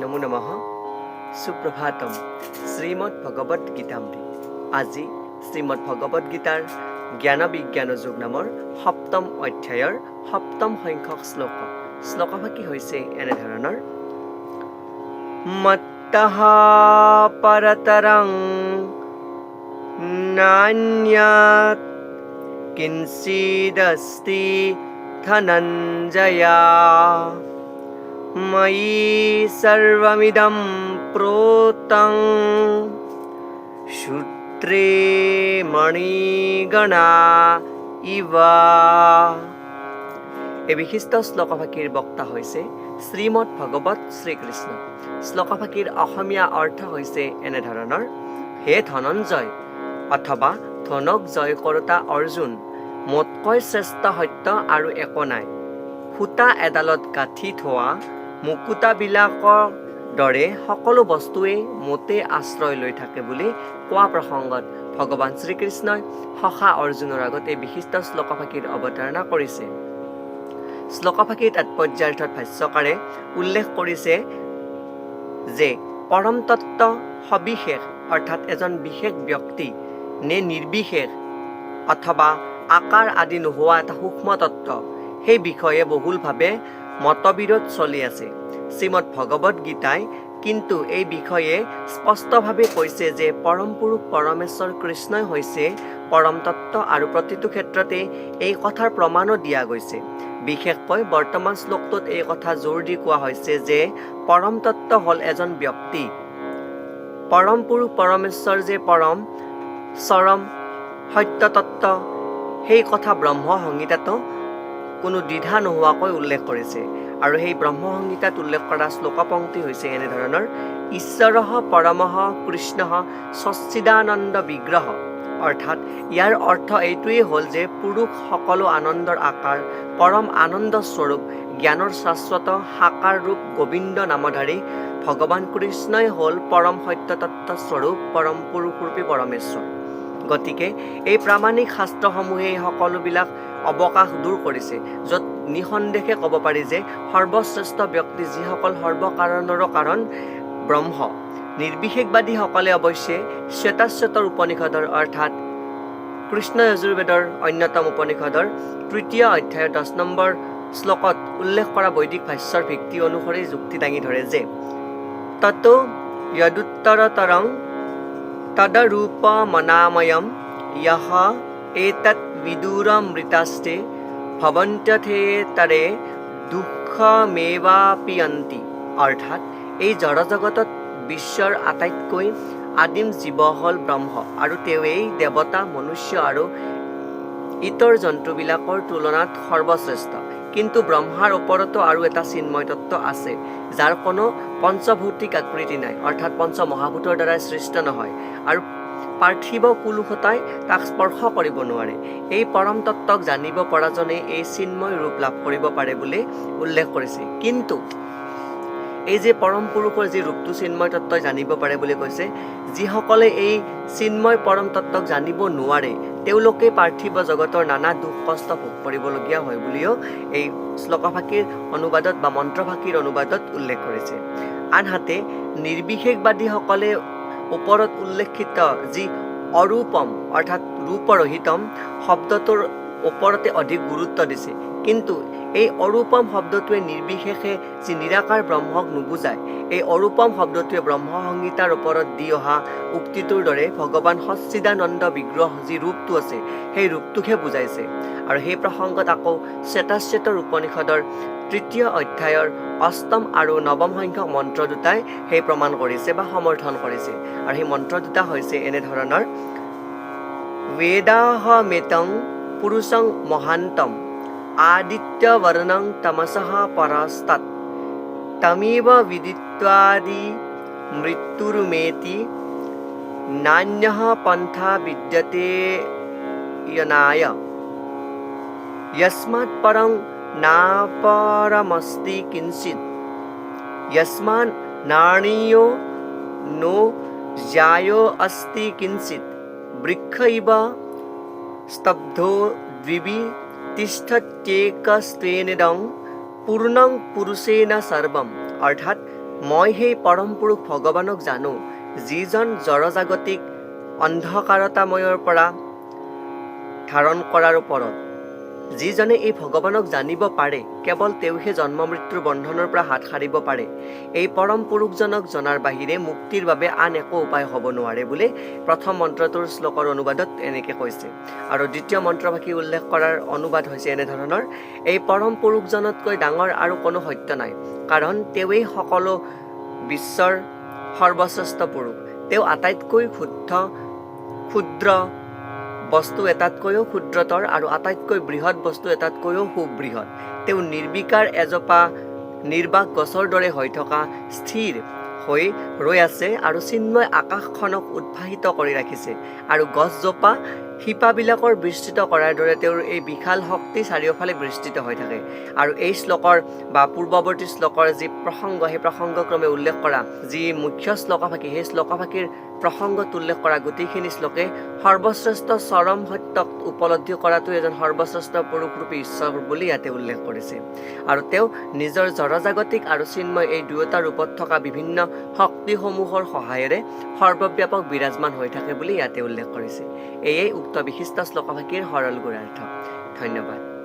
নমো নমঃ। সুপ্ৰভাতম শ্ৰীমৎ ভগৱত গীতামৃত আজি শ্ৰীমৎ ভগৱত গীতাৰ জ্ঞান বিজ্ঞান যোগ নামৰ সপ্তম অধ্যায়ৰ সপ্তম সংখ্যক শ্লোক। শ্লোকভাগী হৈছে এনেধৰণৰ? মত্তঃ পৰতৰং নান্যাত কিঞ্চিদস্তি ধনঞ্জয়া। मयि सर्वमिदं प्रोतं সূত্রে মণিগণা ইবা এই বিশিষ্ট শ্লোকভাষীৰ বক্তা হৈছে শ্ৰীমৎ ভগৱত শ্ৰীকৃষ্ণ শ্লোকভাষীৰ অসমীয়া অৰ্থ হৈছে এনেধৰণৰ হে ধনঞ্জয় অথবা ধনক জয় কৰোতা অৰ্জুন মোতকৈ শ্ৰেষ্ঠ সত্য আৰু একো নাই সূতা এডালত গাঁঠি থোৱা মুকুতাবিলাকৰ দৰে সকলো বস্তুৱেই মোতে আশ্ৰয় লৈ থাকে বুলি কোৱা প্ৰসংগত ভগৱান শ্ৰীকৃষ্ণই সখা অৰ্জুনৰ আগত এই বিশিষ্ট শ্লোকভাষীৰ অৱতাৰণা কৰিছে। শ্লোকভাষীৰ তাৎপৰ্যাৰ্থত ভাষ্যকাৰে উল্লেখ কৰিছে যে পৰম তত্ত্ব সবিশেষ, অৰ্থাৎ এজন বিশেষ ব্যক্তি নে নিৰ্বিশেষ অথবা আকাৰ আদি নোহোৱা এটা সূক্ষ্ম তত্ত্ব, সেই বিষয়ে বহুলভাৱে মতবিৰোধ চলি আছে। শ্ৰীমৎ ভগৱত গীতাই কিন্তু এই বিষয়ে স্পষ্টভাৱে কৈছে যে পৰম পুৰুষ পৰমেশ্বৰ কৃষ্ণই হৈছে পৰম তত্ত্ব আৰু প্ৰতিটো ক্ষেত্ৰতে এই কথাৰ প্ৰমাণো দিয়া গৈছে। বিশেষকৈ বৰ্তমান শ্লোকটোত এই কথা জোৰ দি কোৱা হৈছে যে পৰম তত্ত্ব হ'ল এজন ব্যক্তি। পৰম পুৰুষ পৰমেশ্বৰ যে পৰম, চৰম, সত্য তত্ত্ব, সেই কথা ব্ৰহ্ম সংহিতাতো কোনো দ্বিধা নোহোৱাকৈ উল্লেখ কৰিছে। আৰু সেই ব্ৰহ্ম সংহিতাত উল্লেখ কৰা শ্লোকপংক্তি হৈছে এনেধৰণৰ, ঈশ্বৰ পৰম কৃষ্ণ সচ্চিদানন্দ বিগ্ৰহ অৰ্থাৎ ইয়াৰ অৰ্থ এইটোৱেই হ'ল যে পুৰুষ সকলো আনন্দৰ আকাৰ, পৰম আনন্দ স্বৰূপ, জ্ঞানৰ শাশ্বত সাকাৰ ৰূপ গোবিন্দ নামধাৰী, ভগৱান কৃষ্ণই হ'ল পৰম সত্যতত্ত্ব স্বৰূপ, পৰম পুৰুষৰূপী পৰমেশ্বৰ। গতিকে এই প্ৰামাণিক শাস্ত্ৰসমূহে এই সকলোবিলাক অৱকাশ দূৰ কৰিছে, য'ত নিসন্দেহে ক'ব পাৰি যে সৰ্বশ্ৰেষ্ঠ ব্যক্তি যিসকল সৰ্বকাৰণৰো কাৰণ ব্ৰহ্ম, নিৰ্বিশেষবাদীসকলে অৱশ্যে শ্বেতাশ্বেতৰ উপনিষদৰ অৰ্থাৎ কৃষ্ণ যজুৰ্বেদৰ অন্যতম উপনিষদৰ তৃতীয় অধ্যায়ৰ দহ নম্বৰ শ্লোকত উল্লেখ কৰা বৈদিক ভাষ্যৰ ভিত্তি অনুসৰি যুক্তি দাঙি ধৰে যে, তত যদুত্তৰতৰং তদৰূপমনাময়ম ইয়হ এতৎ বিদুৰমৃতাস্তে ভৱন্ত্যথেতৰে দুঃখমেৱাপিয়ন্তি অৰ্থাৎ এই জড়জগতত বিশ্বৰ আটাইতকৈ আদিম জীৱ হ'ল ব্ৰহ্ম আৰু তেওঁৱেই দেৱতা, মনুষ্য আৰু ইতৰ জন্তুবিলাকৰ তুলনাত সৰ্বশ্ৰেষ্ঠ। কিন্তু ব্ৰহ্মাৰ ওপৰতো আৰু এটা চিন্ময় তত্ত্ব আছে, যাৰ কোনো পঞ্চভৌতিক আকৃতি নাই, অৰ্থাৎ পঞ্চ মহাভূতৰ দ্বাৰাই সৃষ্ট নহয়, আৰু পাৰ্থিৱ কুলুষতাই তাক স্পৰ্শ কৰিব নোৱাৰে। এই পৰম তত্ত্বক জানিব পৰাজনে এই চিন্ময় ৰূপ লাভ কৰিব পাৰে বুলি উল্লেখ কৰিছে। কিন্তু এই যে পৰম পুৰুষৰ যি ৰূপটো চিন্ময় তত্ত্বই জানিব পাৰে বুলি কৈছে, যিসকলে এই চিন্ময় পৰম তত্ত্বক জানিব নোৱাৰে, তেওঁলোকে পাৰ্থিৱ জগতৰ নানা দুখ কষ্ট ভোগ কৰিবলগীয়া হয় বুলিও এই শ্লোকভাষীৰ অনুবাদত বা মন্ত্ৰভাষীৰ অনুবাদত উল্লেখ কৰিছে। আনহাতে, নিৰ্বিশেষবাদীসকলে ওপৰত উল্লেখিত যি অৰূপম, অৰ্থাৎ ৰূপৰহিতম, শব্দটোৰ ওপৰতে অধিক গুৰুত্ব দিছে। কিন্তু এই অৰূপম শব্দটোৱে নিৰ্বিশেষে যি নিৰাকাৰ ব্ৰহ্মক নুবুজায় এই অৰূপম শব্দটোৱে ব্ৰহ্ম সংহিতাৰ ওপৰত দি অহা উক্তিটোৰ দৰে ভগৱান সচ্চিদানন্দ বিগ্ৰহ যি ৰূপটো আছে সেই ৰূপটোকহে বুজাইছে। আৰু সেই প্ৰসংগত আকৌ শ্বেতাশ্বেতৰ উপনিষদৰ তৃতীয় অধ্যায়ৰ অষ্টম আৰু নৱম সংখ্যক মন্ত্ৰ দুটাই সেই প্ৰমাণ কৰিছে বা সমৰ্থন কৰিছে। আৰু সেই মন্ত্ৰ দুটা হৈছে এনেধৰণৰ বেদাহমেতং পুৰুষং মহান্তম আদিত্যবৰ্ণং তমসः পৰাস্তাত তমেব বিদিত্বাদি মৃত্যুর্মেতি নান্যः পন্থা বিদ্যতে यनाय यस्मात् परं नापरमस्ति किञ्चित् यस्मान् नाणीयो नो जायो अस्ति किञ्चित् वृक्ष इव স্তব্ধো দ্বিবি তিষ্ঠত্যেকস্তেনিদং পূৰ্ণং পুৰুষেণ সৰ্বম অৰ্থাৎ মই সেই পৰম পুৰুষ ভগৱানক জানো যিজন জড়জাগতিক অন্ধকাৰতাময়ৰ পৰা ধাৰণ কৰাৰ ওপৰত। যিজনে এই ভগৱানক জানিব পাৰে কেৱল তেওঁহে জন্ম মৃত্যুৰ বন্ধনৰ পৰা হাত সাৰিব পাৰে। এই পৰম পুৰুষজনক জনাৰ বাহিৰে মুক্তিৰ বাবে আন একো উপায় হ'ব নোৱাৰে বুলি প্ৰথম মন্ত্ৰটোৰ শ্লোকৰ অনুবাদত এনেকৈ কৈছে। আৰু দ্বিতীয় মন্ত্ৰভাষী উল্লেখ কৰাৰ অনুবাদ হৈছে এনেধৰণৰ এই পৰম পুৰুষজনতকৈ ডাঙৰ আৰু কোনো সত্য নাই কাৰণ তেওঁৱেই সকলো বিশ্বৰ সৰ্বশ্ৰেষ্ঠ পুৰুষ। তেওঁ আটাইতকৈ শুদ্ধ ক্ষুদ্ৰ বস্তু এটাতকৈও ক্ষুদ্ৰতৰ আৰু আটাইতকৈ বৃহৎ বস্তু এটাতকৈও সুবৃহৎ। তেওঁ নিৰ্বিকাৰ এজোপা নিৰ্বাক গছৰ দৰে হৈ থকা স্থিৰ হৈ ৰৈ আছে আৰু চিন্ময় আকাশখনক উদ্ভাসিত কৰি ৰাখিছে আৰু গছজোপা শিপাবিলাকৰ বিস্তৃত কৰাৰ দৰে তেওঁৰ এই বিশাল শক্তি চাৰিওফালে বিস্তৃত হৈ থাকে। আৰু এই শ্লোকৰ বা পূৰ্ৱৱৰ্তী শ্লোকৰ যি প্ৰসংগ, সেই প্ৰসংগক্ৰমে উল্লেখ কৰা যি মুখ্য শ্লোকভাষী, সেই শ্লোকভাষীৰ প্ৰসংগত উল্লেখ কৰা গোটেইখিনি শ্লোকে সৰ্বশ্ৰেষ্ঠ চৰম সত্যক উপলব্ধি কৰাটো এজন সৰ্বশ্ৰেষ্ঠ পুৰুষৰূপী ঈশ্বৰ বুলি ইয়াতে উল্লেখ কৰিছে। আৰু তেওঁ নিজৰ জড়জাগতিক আৰু চিন্ময় এই দুয়োটা ৰূপত থকা বিভিন্ন শক্তিসমূহৰ সহায়েৰে সৰ্বব্যাপক বিৰাজমান হৈ থাকে বুলি ইয়াতে উল্লেখ কৰিছে। এয়েই উক্ত বিশিষ্ট শ্লোকভাষীৰ সৰল গুণাৰ্থ। ধন্যবাদ।